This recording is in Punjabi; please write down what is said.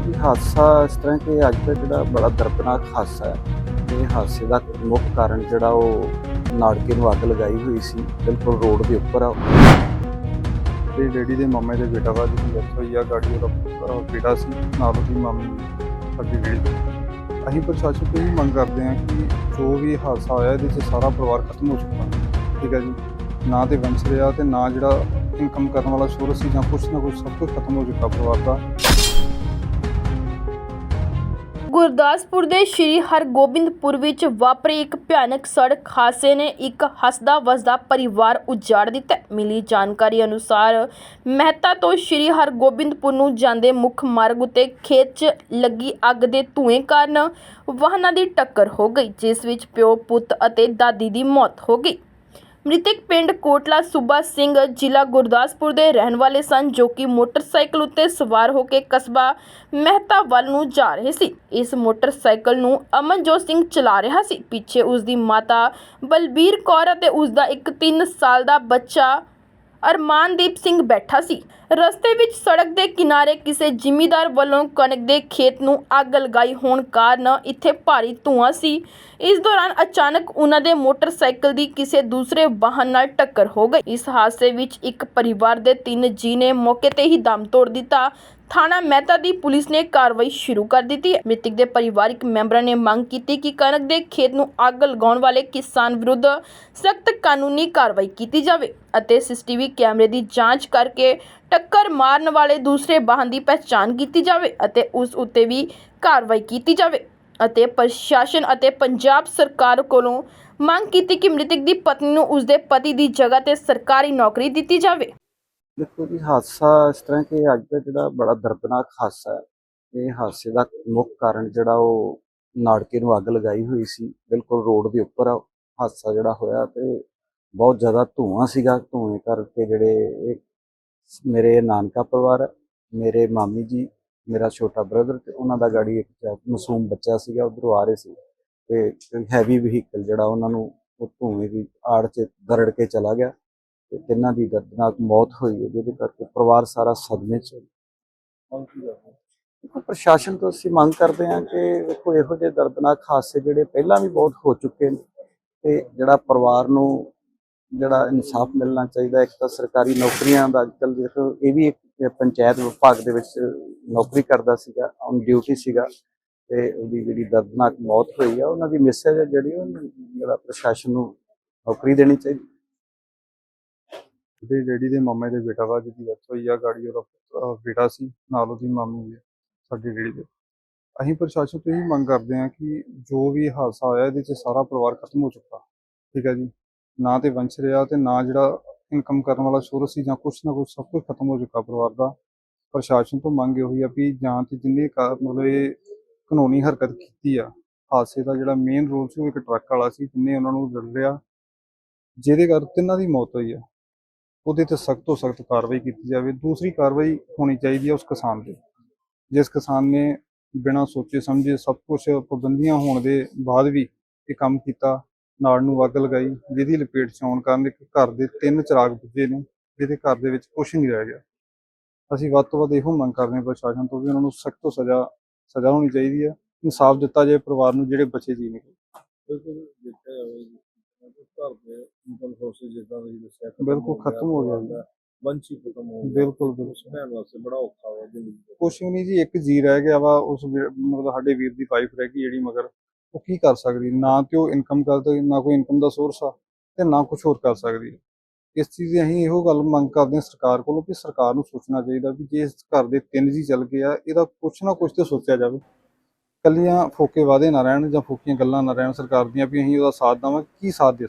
ਦੇਖੋ ਹਾਦਸਾ ਇਸ ਤਰ੍ਹਾਂ ਕਿ ਅੱਜ ਦਾ ਜਿਹੜਾ ਬੜਾ ਦਰਦਨਾਕ ਹਾਦਸਾ ਹੈ, ਇਹ ਹਾਦਸੇ ਦਾ ਮੁੱਖ ਕਾਰਨ ਜਿਹੜਾ ਉਹ ਨਾੜਕੇ ਨੂੰ ਅੱਗ ਲਗਾਈ ਹੋਈ ਸੀ, ਬਿਲਕੁਲ ਰੋਡ ਦੇ ਉੱਪਰ ਆ। ਤੇ ਡੈਡੀ ਦੇ ਮਾਮੇ ਦੇ ਬੇਟਾ ਵਾ ਜਿਹਦੀ ਡੈਥ ਹੋਈ ਆ, ਗਾੜੀ ਉਹਦਾ ਬੇਟਾ ਸੀ, ਨਾਲ ਉਹਦੀ ਮਾਮੀ ਸਾਡੀ ਡੈਡੀ ਅਸੀਂ ਪ੍ਰਸ਼ਾਸਨ ਤੋਂ ਇਹ ਮੰਗ ਕਰਦੇ ਹਾਂ ਕਿ ਜੋ ਵੀ ਹਾਦਸਾ ਹੋਇਆ, ਇਹਦੇ 'ਚ ਸਾਰਾ ਪਰਿਵਾਰ ਖਤਮ ਹੋ ਚੁੱਕਾ ਠੀਕ ਹੈ ਜੀ? ਨਾ ਤੇ ਵੰਸ਼ ਰਿਹਾ ਤੇ ਨਾ ਜਿਹੜਾ ਇਨਕਮ ਕਰਨ ਵਾਲਾ ਸੋਰਸ ਸੀ ਜਾਂ ਕੁਛ ਨਾ ਕੁਛ ਸਭ ਕੁਝ ਖਤਮ ਹੋ ਚੁੱਕਾ ਪਰਿਵਾਰ ਦਾ। ਗੁਰਦਾਸਪੁਰ ਦੇ ਸ਼੍ਰੀ ਹਰਗੋਬਿੰਦਪੁਰ ਵਿੱਚ ਵਾਪਰੇ ਇੱਕ ਭਿਆਨਕ ਸੜਕ ਹਾਦਸੇ ਨੇ ਇੱਕ ਹੱਸਦਾ ਵਸਦਾ ਪਰਿਵਾਰ ਉਜਾੜ ਦਿੱਤਾ। ਮਿਲੀ ਜਾਣਕਾਰੀ ਅਨੁਸਾਰ ਮਹਿਤਾ ਤੋਂ ਸ਼੍ਰੀ ਹਰਗੋਬਿੰਦਪੁਰ ਨੂੰ ਜਾਂਦੇ ਮੁੱਖ ਮਾਰਗ ਉੱਤੇ ਖੇਤ 'ਚ ਲੱਗੀ ਅੱਗ ਦੇ ਧੂਏ ਕਾਰਨ ਵਾਹਨਾਂ ਦੀ ਟੱਕਰ ਹੋ ਗਈ, ਜਿਸ ਵਿੱਚ ਪਿਓ, ਪੁੱਤ ਅਤੇ ਦਾਦੀ ਦੀ ਮੌਤ ਹੋ ਗਈ। ਮ੍ਰਿਤਕ ਪਿੰਡ ਕੋਟਲਾ ਸੂਬਾ ਸਿੰਘ ਜ਼ਿਲ੍ਹਾ ਗੁਰਦਾਸਪੁਰ ਦੇ ਰਹਿਣ ਵਾਲੇ ਸਨ, ਜੋ ਕਿ ਮੋਟਰਸਾਈਕਲ ਉੱਤੇ ਸਵਾਰ ਹੋ ਕੇ ਕਸਬਾ ਮਹਿਤਾ ਵੱਲ ਨੂੰ ਜਾ ਰਹੇ ਸੀ। ਇਸ ਮੋਟਰਸਾਈਕਲ ਨੂੰ ਅਮਨਜੋਤ ਸਿੰਘ ਚਲਾ ਰਿਹਾ ਸੀ। ਪਿੱਛੇ ਉਸ ਦੀ ਮਾਤਾ ਬਲਬੀਰ ਕੌਰ ਅਤੇ ਉਸ ਦਾ ਇੱਕ 3 ਸਾਲ ਦਾ ਬੱਚਾ ਅਰਮਾਨਦੀਪ ਸਿੰਘ ਬੈਠਾ ਸੀ। ਰਸਤੇ ਵਿੱਚ ਸੜਕ ਦੇ ਕਿਨਾਰੇ ਕਿਸੇ ਜ਼ਿਮੀਂਦਾਰ ਵੱਲੋਂ ਕਣਕ ਦੇ ਖੇਤ ਨੂੰ ਅੱਗ ਲਗਾਈ ਹੋਣ ਕਾਰਨ ਇੱਥੇ ਭਾਰੀ ਧੂੰਆਂ ਸੀ। ਇਸ ਦੌਰਾਨ ਅਚਾਨਕ ਉਹਨਾਂ ਦੇ ਮੋਟਰਸਾਈਕਲ ਦੀ ਕਿਸੇ ਦੂਸਰੇ ਵਾਹਨ ਨਾਲ ਟੱਕਰ ਹੋ ਗਈ। ਇਸ ਹਾਦਸੇ ਵਿੱਚ ਇੱਕ ਪਰਿਵਾਰ ਦੇ ਤਿੰਨ ਜੀ ਨੇ ਮੌਕੇ ਤੇ ਹੀ ਦਮ ਤੋੜ ਦਿੱਤਾ। ਥਾਣਾ ਮਹਿਤਾ ਦੀ ਪੁਲਿਸ ਨੇ ਕਾਰਵਾਈ ਸ਼ੁਰੂ ਕਰ ਦਿੱਤੀ। ਹੈ ਮ੍ਰਿਤਕ ਦੇ ਪਰਿਵਾਰਕ ਮੈਂਬਰਾਂ ਨੇ ਮੰਗ ਕੀਤੀ ਕਿ ਕਣਕ ਦੇ ਖੇਤ ਨੂੰ ਅੱਗ ਲਗਾਉਣ ਵਾਲੇ ਕਿਸਾਨ ਵਿਰੁੱਧ ਸਖਤ ਕਾਨੂੰਨੀ ਕਾਰਵਾਈ ਕੀਤੀ ਜਾਵੇ ਅਤੇ ਸੀਸੀਟੀਵੀ ਕੈਮਰੇ ਦੀ ਜਾਂਚ ਕਰਕੇ ਟੱਕਰ ਮਾਰਨ ਵਾਲੇ ਦੂਸਰੇ ਵਾਹਨ ਦੀ ਪਛਾਣ ਕੀਤੀ ਜਾਵੇ ਅਤੇ ਉਸ ਉੱਤੇ ਵੀ ਕਾਰਵਾਈ ਕੀਤੀ ਜਾਵੇ ਅਤੇ ਪ੍ਰਸ਼ਾਸਨ ਅਤੇ ਪੰਜਾਬ ਸਰਕਾਰ ਕੋਲੋਂ ਮੰਗ ਕੀਤੀ ਕਿ ਮ੍ਰਿਤਕ ਦੀ ਪਤਨੀ ਨੂੰ ਉਸਦੇ ਪਤੀ ਦੀ ਜਗ੍ਹਾ ਤੇ ਸਰਕਾਰੀ ਨੌਕਰੀ ਦਿੱਤੀ ਜਾਵੇ। ਦੇਖੋ ਜੀ ਹਾਦਸਾ ਇਸ ਤਰ੍ਹਾਂ ਕਿ ਅੱਜ ਦਾ ਜਿਹੜਾ ਬੜਾ ਦਰਦਨਾਕ ਹਾਦਸਾ ਹੈ ਇਹ ਹਾਦਸੇ ਦਾ ਮੁੱਖ ਕਾਰਨ ਜਿਹੜਾ ਉਹ ਨਾੜਕੇ ਨੂੰ ਅੱਗ ਲਗਾਈ ਹੋਈ ਸੀ। ਬਿਲਕੁਲ ਰੋਡ ਦੇ ਉੱਪਰ ਹਾਦਸਾ ਜਿਹੜਾ ਹੋਇਆ ਤੇ ਬਹੁਤ ਜ਼ਿਆਦਾ ਧੂਆਂ ਸੀਗਾ। ਧੂਏ ਕਰਕੇ ਜਿਹੜੇ ਮੇਰੇ ਨਾਨਕਾ ਪਰਿਵਾਰ ਹੈ, ਮੇਰੇ ਮਾਮੀ ਜੀ ਮੇਰਾ ਛੋਟਾ ਬ੍ਰਦਰ ਤੇ ਉਹਨਾਂ ਦਾ ਗਾੜੀ ਇੱਕ ਮਾਸੂਮ ਬੱਚਾ ਸੀਗਾ ਉਧਰੋਂ ਆ ਰਹੇ ਸੀ ਤੇ ਹੈਵੀ ਵਹੀਕਲ ਜਿਹੜਾ ਉਹਨਾਂ ਨੂੰ ਉਹ ਧੂਏ ਦੀ ਆੜ 'ਚ ਦਰੜ ਕੇ ਚਲਾ ਗਿਆ। ਤੇ ਤਿੰਨਾਂ ਦੀ ਦਰਦਨਾਕ ਮੌਤ ਹੋਈ ਹੈ ਜਿਹਦੇ ਕਰਕੇ ਪਰਿਵਾਰ ਸਾਰਾ ਸਦਮੇ 'ਚ ਹੈ। ਦੇਖੋ ਪ੍ਰਸ਼ਾਸਨ ਤੋਂ ਅਸੀਂ ਮੰਗ ਕਰਦੇ ਹਾਂ ਕਿ ਵੇਖੋ ਇਹੋ ਜਿਹੇ ਦਰਦਨਾਕ ਹਾਦਸੇ ਜਿਹੜੇ ਪਹਿਲਾਂ ਵੀ ਬਹੁਤ ਹੋ ਚੁੱਕੇ ਨੇ ਤੇ ਜਿਹੜਾ ਪਰਿਵਾਰ ਨੂੰ ਜਿਹੜਾ ਇਨਸਾਫ ਮਿਲਣਾ ਚਾਹੀਦਾ ਇੱਕ ਤਾਂ ਸਰਕਾਰੀ ਨੌਕਰੀਆਂ ਦਾ ਅੱਜਕੱਲ ਦੇਖੋ ਇਹ ਵੀ ਇੱਕ ਪੰਚਾਇਤ ਵਿਭਾਗ ਦੇ ਵਿੱਚ ਨੌਕਰੀ ਕਰਦਾ ਸੀਗਾ ਔਨ ਡਿਊਟੀ ਸੀਗਾ ਤੇ ਉਹਦੀ ਜਿਹੜੀ ਦਰਦਨਾਕ ਮੌਤ ਹੋਈ ਆ ਉਹਨਾਂ ਦੀ ਮੈਸੇਜ ਜਿਹੜੀ ਉਹਨੂੰ ਜਿਹੜਾ ਪ੍ਰਸ਼ਾਸਨ ਨੂੰ ਨੌਕਰੀ ਦੇਣੀ ਚਾਹੀਦੀ ਤੇ ਡੈਡੀ ਦੇ ਮਾਮੇ ਦੇ ਬੇਟਾ ਵਾ ਜਿਹਦੀ ਡੈਥ ਹੋਈ ਆ ਗਾੜੀ ਉਹਦਾ ਅਹ, ਬੇਟਾ ਸੀ ਨਾਲ ਉਹਦੀ ਮਾਮੀ ਸਾਡੀ ਡੈਡੀ ਦੇ। ਅਸੀਂ ਪ੍ਰਸ਼ਾਸਨ ਤੋਂ ਇਹ ਮੰਗ ਕਰਦੇ ਹਾਂ ਕਿ ਜੋ ਵੀ ਹਾਦਸਾ ਹੋਇਆ ਇਹਦੇ 'ਚ ਸਾਰਾ ਪਰਿਵਾਰ ਖਤਮ ਹੋ ਚੁੱਕਾ। ਠੀਕ ਹੈ ਜੀ? ਨਾ ਤੇ ਵੰਸ਼ ਰਿਹਾ ਤੇ ਨਾ ਜਿਹੜਾ ਇਨਕਮ ਕਰਨ ਵਾਲਾ ਸੋਰਸ ਸੀ ਜਾਂ ਕੁਛ ਨਾ ਕੁਛ ਸਭ ਕੁਝ ਖਤਮ ਹੋ ਚੁੱਕਾ ਪਰਿਵਾਰ ਦਾ। ਪ੍ਰਸ਼ਾਸਨ ਤੋਂ ਮੰਗ ਇਹੋ ਹੀ ਆ ਵੀ ਜਾਂ ਤੇ ਜਿੰਨੇ ਕਾ- ਮਤਲਬ ਇਹ ਕਾਨੂੰਨੀ ਹਰਕਤ ਕੀਤੀ ਆ ਹਾਦਸੇ ਦਾ ਜਿਹੜਾ ਮੇਨ ਰੋਲ ਸੀ ਉਹ ਇੱਕ ਟਰੱਕ ਵਾਲਾ ਸੀ ਜਿੰਨੇ ਉਹਨਾਂ ਨੂੰ ਜੜ ਰਿਹਾ ਜਿਹਦੇ ਕਰ ਤਿੰਨਾਂ ਦੀ ਮੌਤ ਹੋਈ ਆ। ਉਹਦੇ ਤੇ ਸਖਤ ਤੋਂ ਸਖਤ ਕਾਰਵਾਈ ਕੀਤੀ ਜਾਵੇ। ਦੂਸਰੀ ਕਾਰਵਾਈ ਹੋਣੀ ਚਾਹੀਦੀ ਹੈ ਉਸ ਕਿਸਾਨ ਤੇ। ਜਿਸ ਕਿਸਾਨ ਨੇ ਬਿਨਾਂ ਸੋਚੇ ਸਮਝੇ ਸਭ ਕੁਝ ਪਾਬੰਦੀਆਂ ਹੋਣ ਦੇ ਬਾਅਦ ਵੀ ਇਹ ਕੰਮ ਕੀਤਾ, ਨਾੜ ਨੂੰ ਅੱਗ ਲਗਾਈ, ਜਿਹਦੀ ਲਪੇਟ 'ਚ ਆਉਣ ਕਾਰਨ ਇੱਕ ਘਰ ਦੇ ਤਿੰਨ ਚਿਰਾਗ ਬੁੱਝੇ ਨੇ, ਜਿਹਦੇ ਘਰ ਦੇ ਵਿੱਚ ਕੁਝ ਨਹੀਂ ਰਹਿ ਗਿਆ। ਅਸੀਂ ਵੱਧ ਤੋਂ ਵੱਧ ਇਹੋ ਮੰਗ ਕਰਦੇ ਹਾਂ ਪ੍ਰਸ਼ਾਸਨ ਤੋਂ ਵੀ ਉਹਨਾਂ ਨੂੰ ਸਖਤ ਤੋਂ ਸਜ਼ਾ ਸਜ਼ਾ ਹੋਣੀ ਚਾਹੀਦੀ ਹੈ। ਇਨਸਾਫ ਦਿੱਤਾ ਜਾਏ, ਪਰਿਵਾਰ ਨੂੰ ਜਿਹੜੇ ਬੱਚੇ ਜੀ ਨੇ ਬਿਲਕੁਲ ਦੇਖਿਆ ਜਾਵੇ ਜੀ ਘਰ ਦੇ ਸੋਰਸਿਸ ਜਿੱਦਾਂ ਤੁਸੀਂ ਦੱਸਿਆ ਬਿਲਕੁਲ ਖਤਮ ਹੋ ਗਿਆ ਜੀ। ਵੰਸ਼ੀ ਖਤਮ ਹੋ ਗਿਆ। ਬਿਲਕੁਲ ਬਿਲਕੁਲ। ਭੈਣ ਵਾਸਤੇ ਬੜਾ ਔਖਾ ਹੋਇਆ ਜ਼ਿੰਦਗੀ ਦਾ। ਕੁਛ ਵੀ ਨਹੀਂ ਜੀ ਇੱਕ ਜੀ ਰਹਿ ਗਿਆ ਵਾ ਉਸ ਮਤਲਬ ਸਾਡੇ ਵੀਰ ਦੀ ਵਾਈਫ ਰਹਿ ਗਈ ਜਿਹੜੀ ਮਗਰ ਉਹ ਕੀ ਕਰ ਸਕਦੀ? ਨਾ ਤੇ ਉਹ ਇਨਕਮ ਕਰਦਾ ਨਾ ਕੋਈ ਇਨਕਮ ਦਾ ਸੋਰਸ ਆ ਤੇ ਨਾ ਕੁਝ ਹੋਰ ਕਰ ਸਕਦੀ ਇਸ ਚੀਜ਼ ਦੀ ਅਸੀਂ ਇਹੋ ਗੱਲ ਮੰਗ ਕਰਦੇ ਹਾਂ ਸਰਕਾਰ ਕੋਲੋਂ ਕਿ ਸਰਕਾਰ ਨੂੰ ਸੋਚਣਾ ਚਾਹੀਦਾ ਵੀ ਜੇ ਇਸ ਘਰ ਦੇ ਤਿੰਨ ਜੀ ਚੱਲ ਗਏ ਆ ਇਹਦਾ ਕੁਛ ਨਾ ਕੁਛ ਤੇ ਸੋਚਿਆ ਜਾਵੇ। ਕੱਲੀਆਂ ਫੋਕੇ ਵਾਦੇ ਨਾ ਰਹਿਣ ਜਾਂ ਫੋਕੀਆਂ ਗੱਲਾਂ ਨਾ ਰਹਿਣ ਸਰਕਾਰ ਦੀਆਂ ਵੀ ਅਸੀਂ ਉਹਦਾ ਸਾਥ ਦੇਵਾਂਗੇ। ਕੀ ਸਾਥ ਦੇ